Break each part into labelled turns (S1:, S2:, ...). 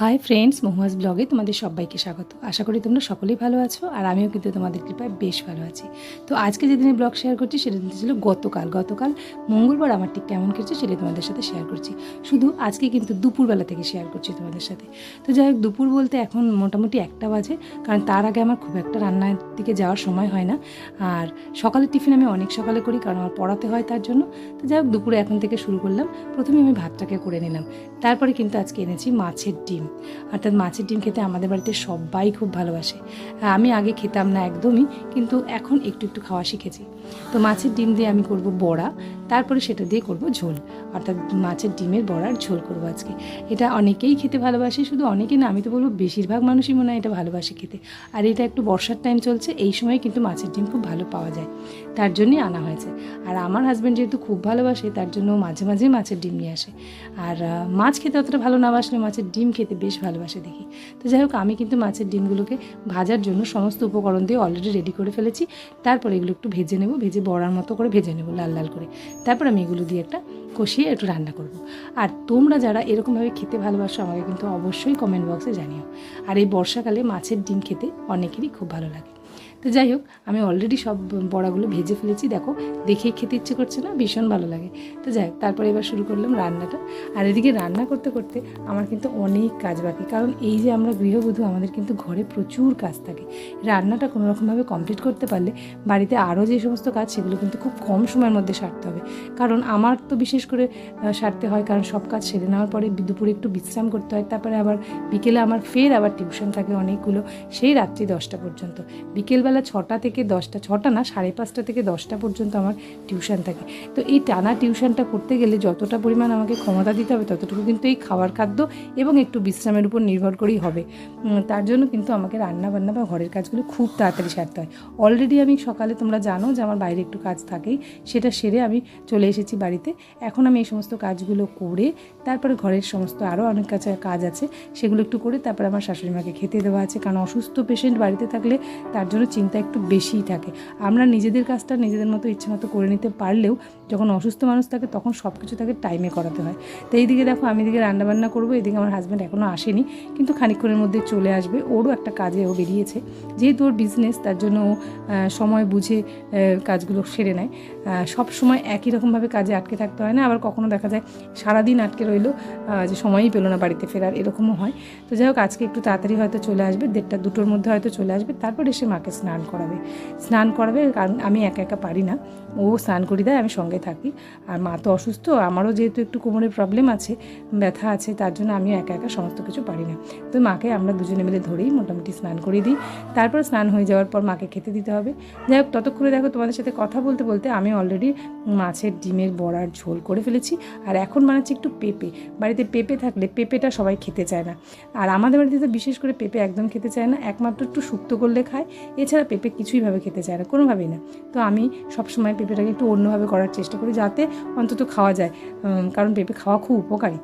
S1: Hi friends মহুয়াজ ব্লগে তোমাদের সবাইকে স্বাগত। আশা করি তোমরা সকলেই ভালো আছো, আর আমিও কিন্তু তোমাদের কৃপায় বেশ ভালো আছি। তো আজকে যেদিনে ব্লগ শেয়ার করছি, সেটা ছিল গতকাল। গতকাল মঙ্গলবার আমার ঠিক কেমন কেটেছে সেটা তোমাদের সাথে শেয়ার করছি। শুধু আজকে কিন্তু দুপুরবেলা থেকে শেয়ার করছি তোমাদের সাথে। তো যাই হোক, দুপুর বলতে এখন মোটামুটি একটা বাজে, কারণ তার আগে আমার খুব একটা রান্নার দিকে যাওয়ার সময় হয় না। আর সকালের টিফিন আমি অনেক সকালে করি, কারণ আমার পড়াতে হয় তার জন্য। তো যাই হোক, দুপুরে এখন থেকে শুরু করলাম। প্রথমে আমি ভাতটাকে করে নিলাম। তারপরে কিন্তু আজকে এনেছি মাছের ডিম। অর্থাৎ মাছের ডিম খেতে আমাদের বাড়িতে সবাই খুব ভালোবাসে। আমি আগে খেতাম না একদমই, কিন্তু এখন একটু একটু খাওয়া শিখেছি। তো মাছের ডিম দিয়ে আমি করব বড়া, তারপরে সেটা দিয়ে করব ঝোল। অর্থাৎ মাছের ডিমের বড়ার ঝোল করব আজকে। এটা অনেকেই খেতে ভালোবাসে, শুধু অনেকেই না, আমি তো বলব বেশিরভাগ মানুষই মনে হয় এটা ভালোবাসে খেতে। আর এটা একটু বর্ষার টাইম চলছে, এই সময় কিন্তু মাছের ডিম খুব ভালো পাওয়া যায়। তার জন্যই আনা হয়েছে। আর আমার হাজব্যান্ড যেহেতু খুব ভালোবাসে, তার জন্য মাঝে মাঝে মাছের ডিম নিয়ে আসে। আর মাছ খেতে অতটা ভালো না বাসলে মাছের ডিম খেতে বেশ ভালোবাসে দেখি। তো যাই হোক, আমি কিন্তু মাছের ডিমগুলোকে ভাজার জন্য সমস্ত উপকরণ দিয়ে অলরেডি রেডি করে ফেলেছি। তারপর এগুলো একটু ভেজে নেব, ভেজে বড়ার মতো করে ভেজে নেব, লাল লাল করে। তারপর আমি এগুলো দিয়ে একটা কষিয়ে একটু রান্না করব। আর তোমরা যারা এরকমভাবে খেতে ভালোবাসো, আমাকে কিন্তু অবশ্যই কমেন্ট বক্সে জানিও। আর এই বর্ষাকালে মাছের ডিম খেতে অনেকেরই খুব ভালো লাগে। তো যাই হোক, আমি অলরেডি সব বড়াগুলো ভেজে ফেলেছি। দেখো দেখেই খেতে ইচ্ছে করছে না, ভীষণ ভালো লাগে। তো যাই হোক, তারপরে এবার শুরু করলাম রান্নাটা। আর এদিকে রান্না করতে করতে আমার কিন্তু অনেক কাজ বাকি। কারণ এই যে আমরা গৃহবধূ, আমাদের কিন্তু ঘরে প্রচুর কাজ থাকে। রান্নাটা কোনো রকমভাবে কমপ্লিট করতে পারলে বাড়িতে আরও যে সমস্ত কাজ, সেগুলো কিন্তু খুব কম সময়ের মধ্যে সারতে হবে। কারণ আমার তো বিশেষ করে সারতে হয়, কারণ সব কাজ সেরে নেওয়ার পরে দুপুরে একটু বিশ্রাম করতে হয়। তারপরে আবার বিকেলে আমার ফের আবার টিউশন থাকে অনেকগুলো, সেই রাত্রি দশটা পর্যন্ত। বিকেলবেলা ছটা থেকে দশটা, ছটা না, সাড়ে পাঁচটা থেকে দশটা পর্যন্ত আমার টিউশন থাকে। তো এই টানা টিউশনটা করতে গেলে যতটা পরিমাণ আমাকে ক্ষমতা দিতে হবে, ততটুকু কিন্তু এই খাবার খাদ্য এবং একটু বিশ্রামের উপর নির্ভর করেই হবে। তার জন্য কিন্তু আমাকে রান্না বান্না বা ঘরের কাজগুলো খুব তাড়াতাড়ি সারতে হয়। অলরেডি আমি সকালে তোমরা জানো যে আমার বাইরে একটু কাজ থাকেই, সেটা সেরে আমি চলে এসেছি বাড়িতে। এখন আমি এই সমস্ত কাজগুলো করে, তারপরে ঘরের সমস্ত আরও অনেক কাছে কাজ আছে, সেগুলো একটু করে তারপরে আমার শাশুড়ি মাকে খেতে দেওয়া আছে। কারণ অসুস্থ পেশেন্ট বাড়িতে থাকলে তার জন্য চিন্তা একটু বেশিই থাকে। আমরা নিজেদের কাজটা নিজেদের মতো ইচ্ছে মতো করে নিতে পারলেও যখন অসুস্থ মানুষ থাকে তখন সব কিছু তাকে টাইমে করাতে হয়। তো এইদিকে দেখো আমি এদিকে রান্নাবান্না করব, এদিকে আমার হাজব্যান্ড এখনও আসেনি। কিন্তু খানিকক্ষণের মধ্যে চলে আসবে। ওরও একটা কাজে ও বেরিয়েছে। যেহেতু ওর বিজনেস তার জন্য ও সময় বুঝে কাজগুলো সেরে নেয়। সব সময় একই রকমভাবে কাজে আটকে থাকতে হয় না। আবার কখনো দেখা যায় সারাদিন আটকে রইল যে সময়ই পেল না বাড়িতে ফেরার, এরকমও হয়। তো যাই হোক, আজকে একটু তাড়াতাড়ি হয়তো চলে আসবে। দেড়টা দুটোর মধ্যে হয়তো চলে আসবে। তারপর এসে মাকে স্নান করাবে। স্নান করাবে কারণ আমি একা একা পারি না। ও স্নান করি দেয়, আমি সঙ্গে থাকি। আর মা তো অসুস্থ, আমারও যেহেতু একটু কোমরের প্রবলেম আছে, ব্যথা আছে, তার জন্য আমি একা একা সমস্ত কিছু পারি না। তো মাকে আমরা দুজনে মিলে ধরেই মোটামুটি স্নান করিয়ে দিই। তারপর স্নান হয়ে যাওয়ার পর মাকে খেতে দিতে হবে। যাই হোক, ততক্ষণে দেখো তোমাদের সাথে কথা বলতে বলতে আমি অলরেডি মাছের, ডিমের, বড়ার ঝোল করে ফেলেছি। আর এখন বানাচ্ছি একটু পেঁপে। বাড়িতে পেঁপে থাকলে পেঁপেটা সবাই খেতে চায় না। আর আমাদের বাড়িতে তো বিশেষ করে পেঁপে একদম খেতে চায় না। একমাত্র একটু শুক্তো করলে খায়। এছাড়া পেঁপে কিছুইভাবে খেতে চায় না, কোনোভাবেই না। তো আমি সবসময় পেঁপেটাকে একটু অন্যভাবে করার চেষ্টা করি যাতে অন্তত খাওয়া যায়। কারণ পেঁপে খাওয়া খুব উপকারী।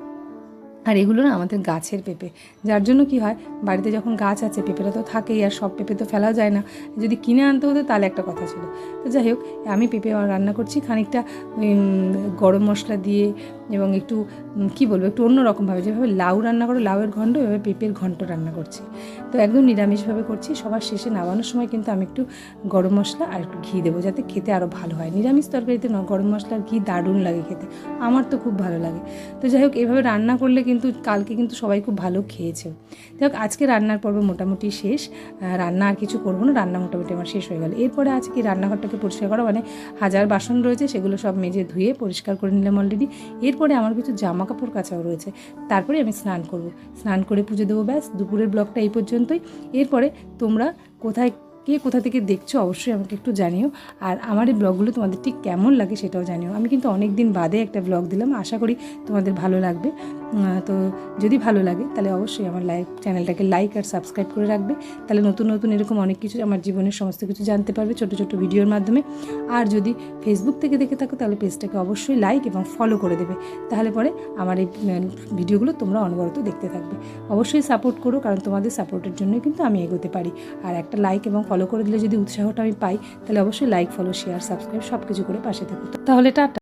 S1: আর এগুলো না আমাদের গাছের পেঁপে। যার জন্য কি হয়, বাড়িতে যখন গাছ আছে, পেঁপেটা তো থাকেই আর সব পেঁপে তো ফেলা যায় না। যদি কিনে আনতে হতো তাহলে একটা কথা ছিল। তো যাই হোক, আমি পেঁপে রান্না করছি, খানিকটা গরম মশলা দিয়ে এবং একটু কি বলব, একটু অন্যরকমভাবে যেভাবে লাউ রান্না করো, লাউয়ের ঘণ্ট এভাবে পেঁপের ঘন্ট রান্না করছি। তো একদম নিরামিষভাবে করছি। সবার শেষে নামানোর সময় কিন্তু আমি একটু গরম মশলা আর একটু ঘি দেবো, যাতে খেতে আরও ভালো হয়। নিরামিষ তরকারিতে ন, গরম মশলা আর ঘি দারুণ লাগে খেতে। আমার তো খুব ভালো লাগে। তো যাই হোক, এভাবে রান্না করলে কিন্তু, কালকে কিন্তু সবাই খুব ভালো খেয়েছে যাই হোক, আজকে রান্নার পর্ব মোটামুটি শেষ। রান্না আর কিছু করব না, রান্না মোটামুটি আমার শেষ হয়ে গেল। এরপরে আজকে রান্নাঘরটাকে পরিষ্কার করা মানে হাজার বাসন রয়েছে, সেগুলো সব মেজে ধুয়ে পরিষ্কার করে নিলাম অলরেডি এরপরে আমার কিছু জামা কাপড় কাচাও রয়েছে। তারপরে আমি স্নান করব। স্নান করে পুজো দেবো, ব্যাস। দুপুরের ব্লগটা এই পর্যন্তই। এরপরে তোমরা কোথায়, কে কোথা থেকে দেখছ অবশ্যই আমাকে একটু জানিও। আর আমার এই ব্লগগুলো তোমাদের ঠিক কেমন লাগে সেটাও জানিও। আমি কিন্তু অনেক দিন বাদে একটা ব্লগ দিলাম। আশা করি তোমাদের ভালো লাগবে। তো যদি ভালো লাগে, তাহলে অবশ্যই আমার লাইক চ্যানেলটাকে লাইক আর সাবস্ক্রাইব করে রাখবে। তাহলে নতুন নতুন এরকম অনেক কিছু আমার জীবনের সমস্ত কিছু জানতে পারবে ছোটো ছোটো ভিডিওর মাধ্যমে। আর যদি ফেসবুক থেকে দেখে থাকো, তাহলে পেজটাকে অবশ্যই লাইক এবং ফলো করে দেবে। তাহলে পরে আমার এই ভিডিওগুলো তোমরা অনবরত দেখতে থাকবে। অবশ্যই সাপোর্ট করো, কারণ তোমাদের সাপোর্টের জন্যই কিন্তু আমি এগোতে পারি। আর একটা লাইক এবং ফলো করে দিলে যদি উৎসাহটা আমি পাই, তাহলে অবশ্যই লাইক ফলো শেয়ার সাবস্ক্রাইব সব কিছু করে পাশে থাকো। তাহলে টাটা।